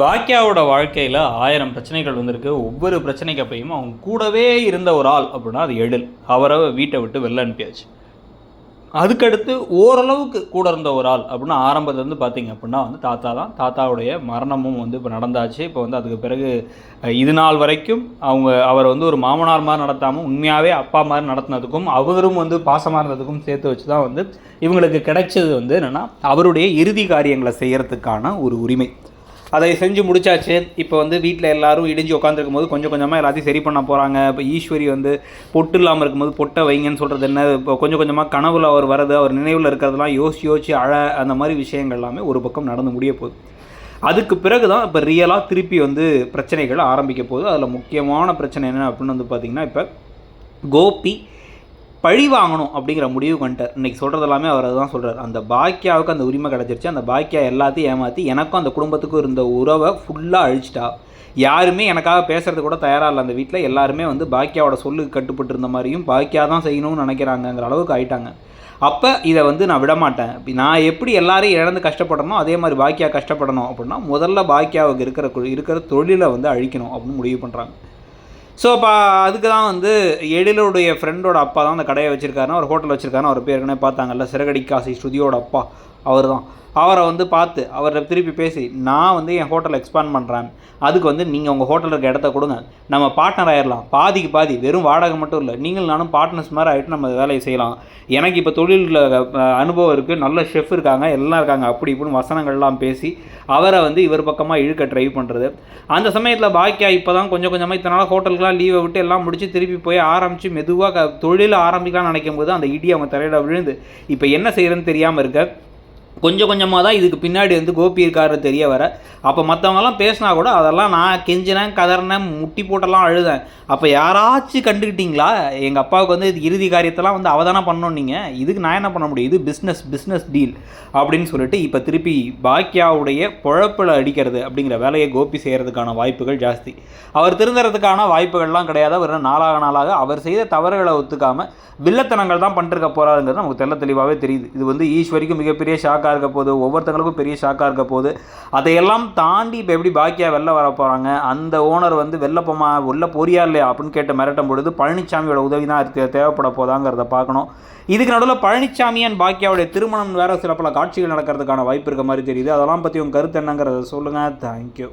பாக்கியாவோட வாழ்க்கையில் ஆயிரம் பிரச்சனைகள் வந்திருக்கு. ஒவ்வொரு பிரச்சனைக்கு அப்பையும் அவங்க கூடவே இருந்த ஒரு ஆள் அப்படின்னா அது எழில். அவரை வீட்டை விட்டு வெளில அனுப்பியாச்சு. அதுக்கடுத்து ஓரளவுக்கு கூட இருந்த ஒரு ஆள் அப்படின்னா ஆரம்பத்துலேருந்து பார்த்தீங்க அப்படின்னா வந்து தாத்தா தான். தாத்தாவுடைய மரணமும் வந்து இப்போ நடந்தாச்சு. இப்போ வந்து அதுக்கு பிறகு இது நாள் வரைக்கும் அவங்க அவரை வந்து ஒரு மாமனார் மாதிரி நடத்தாமல் உண்மையாகவே அப்பா மாதிரி நடத்தினதுக்கும் அவரும் வந்து பாசமாக இருந்ததுக்கும் சேர்த்து வச்சு தான் வந்து இவங்களுக்கு கிடைச்சது வந்து என்னென்னா அவருடைய இறுதி காரியங்களை செய்கிறதுக்கான ஒரு உரிமை. அதை செஞ்சு முடிச்சாச்சு. இப்போ வந்து வீட்டில் எல்லாரும் இடிஞ்சு உட்காந்துருக்கும் போது கொஞ்சம் கொஞ்சமாக எல்லாத்தையும் சரி பண்ண போகிறாங்க இப்போ ஈஸ்வரி வந்து பொட்டு இல்லாமல் இருக்கும்போது பொட்டை வைங்கன்னு சொல்கிறது என்ன? இப்போ கொஞ்சம் கொஞ்சமாக கனவுல அவர் வரது அவர் நினைவில் இருக்கிறதெல்லாம் யோசிச்சு யோசிச்சு அழ அந்த மாதிரி விஷயங்கள் எல்லாமே ஒரு பக்கம் நடந்து முடிய போகுது. அதுக்கு பிறகு தான் இப்போ ரியலாக திருப்பி வந்து பிரச்சனைகள் ஆரம்பிக்க போகுது. அதில் முக்கியமான பிரச்சனை என்ன அப்படின்னு வந்து பார்த்திங்கன்னா இப்போ கோபி பழி வாங்கணும் அப்படிங்கிற முடிவு பண்ணிட்டார் இன்றைக்கி சொல்கிறது எல்லாமே அவர் அதுதான் சொல்கிறார் அந்த பாக்கியாவுக்கு அந்த உரிமை கிடச்சிருச்சு. அந்த பாக்கியா எல்லாத்தையும் ஏமாற்றி எனக்கும் அந்த குடும்பத்துக்கும் இருந்த உறவை ஃபுல்லாக அழிச்சிட்டா. யாருமே எனக்காக பேசுறது கூட தயாராக இல்லை. அந்த வீட்டில் எல்லாருமே வந்து பாக்கியாவோட சொல்லுக்கு கட்டுப்பட்டு இருந்த மாதிரியும் பாக்கியா தான் செய்யணும்னு நினைக்கிறாங்கங்கிற அளவுக்கு ஆயிட்டாங்க. அப்போ இதை வந்து நான் விட மாட்டேன் நான் எப்படி எல்லாரையும் இழந்து கஷ்டப்படணும் அதே மாதிரி பாக்கியா கஷ்டப்படணும் அப்படின்னா முதல்ல பாக்கியாவுக்கு இருக்கிற இருக்கிற தொழிலை வந்து அழிக்கணும் அப்படின்னு முடிவு பண்ணுறாங்க ஸோ அப்போ அதுக்கு தான் வந்து எழிலுடைய ஃப்ரெண்டோட அப்பா தான் அந்த கடையை வச்சிருக்காருன்னா ஒரு ஹோட்டல் வச்சிருக்காருன்னா அவர் பேர் ஏற்கனவே பார்த்தாங்கல்ல சிறகடி காசி ஸ்ருதியோட அப்பா. அவர் தான் அவரை வந்து பார்த்து அவரை திருப்பி பேசி நான் வந்து என் ஹோட்டலை எக்ஸ்பேண்ட் பண்ணுறேன் அதுக்கு வந்து நீங்கள் உங்கள் ஹோட்டலில் இருக்க இடத்த கொடுங்க. நம்ம பார்ட்னர் ஆயிடலாம் பாதிக்கு பாதி வெறும் வாடகை மட்டும் இல்லை நீங்கள் நானும் பார்ட்னர்ஸ் மாதிரி ஆகிட்டு நம்ம வேலையை செய்யலாம். எனக்கு இப்போ தொழிலில் அனுபவம் இருக்குது நல்ல ஷெஃப் இருக்காங்க எல்லாம் இருக்காங்க. அப்படி இப்படின்னு வசனங்கள்லாம் பேசி அவரை வந்து இவர் பக்கமாக இழுக்க ட்ரை பண்ணுறது அந்த சமயத்தில் பாக்கியா இப்போ தான் கொஞ்சம் கொஞ்சமாக இத்தனை ஹோட்டலுக்குலாம் லீவை விட்டு எல்லாம் முடிச்சு திருப்பி போய் ஆரம்பித்து மெதுவாக தொழிலை ஆரம்பிக்கலாம்னு நினைக்கும் போது அந்த இடி அவங்க தலையில் விழுந்து இப்போ என்ன செய்கிறேன்னு தெரியாமல் இருக்க? கொஞ்சம் கொஞ்சமாக தான் இதுக்கு பின்னாடி வந்து கோபி இருக்காரு தெரிய வர. அப்போ மற்றவங்கலாம் பேசினா கூட அதெல்லாம் நான் கெஞ்சினேன் கதறினேன் முட்டி போட்டெல்லாம் அழுதேன். அப்போ யாராச்சும் கண்டுக்கிட்டிங்களா எங்கள் அப்பாவுக்கு வந்து இது இறுதி காரியத்தெல்லாம் வந்து அவதானே பண்ணணும் நீங்கள் இதுக்கு நான் என்ன பண்ண முடியும்? இது பிஸ்னஸ் பிஸ்னஸ் டீல் அப்படின்னு சொல்லிட்டு இப்போ திருப்பி பாக்கியாவுடைய பொழப்பில் அடிக்கிறது அப்படிங்கிற வேலையை கோபி செய்கிறதுக்கான வாய்ப்புகள் ஜாஸ்தி. அவர் திருந்துறதுக்கான வாய்ப்புகள்லாம் கிடையாது. அவர் நாளாக நாளாக அவர் செய்த தவறுகளை ஒத்துக்காமல் வில்லத்தனங்கள் தான் பண்ணிருக்க போகிறாருங்கிறது நமக்கு தெல்ல தெளிவாகவே தெரியுது. இது வந்து ஈஸ்வரிக்கும் மிகப்பெரிய ஷாக் ஷாக்காக இருக்க போகுது ஒவ்வொருத்தங்களுக்கும் பெரிய ஷாக்காக இருக்க போகுது அதையெல்லாம் தாண்டி இப்போ எப்படி பாக்கியா வெளில வர போகிறாங்க அந்த ஓனர் வந்து வெளில போமா உள்ள போறியா இல்லையா அப்படின்னு கேட்டு மிரட்டும் பொழுது பழனிசாமியோட உதவி தான் இருக்கு தேவைப்பட போதாங்கிறத பார்க்கணும். இதுக்கு நடுவில் பழனிசாமி அண்ட் பாக்கியாவுடைய திருமணம் வேறு சில பல காட்சிகள் நடக்கிறதுக்கான வாய்ப்பு இருக்க மாதிரி தெரியுது. அதெல்லாம் பற்றி உங்கள் கருத்து என்னங்கிறத சொல்லுங்கள் தேங்க்யூ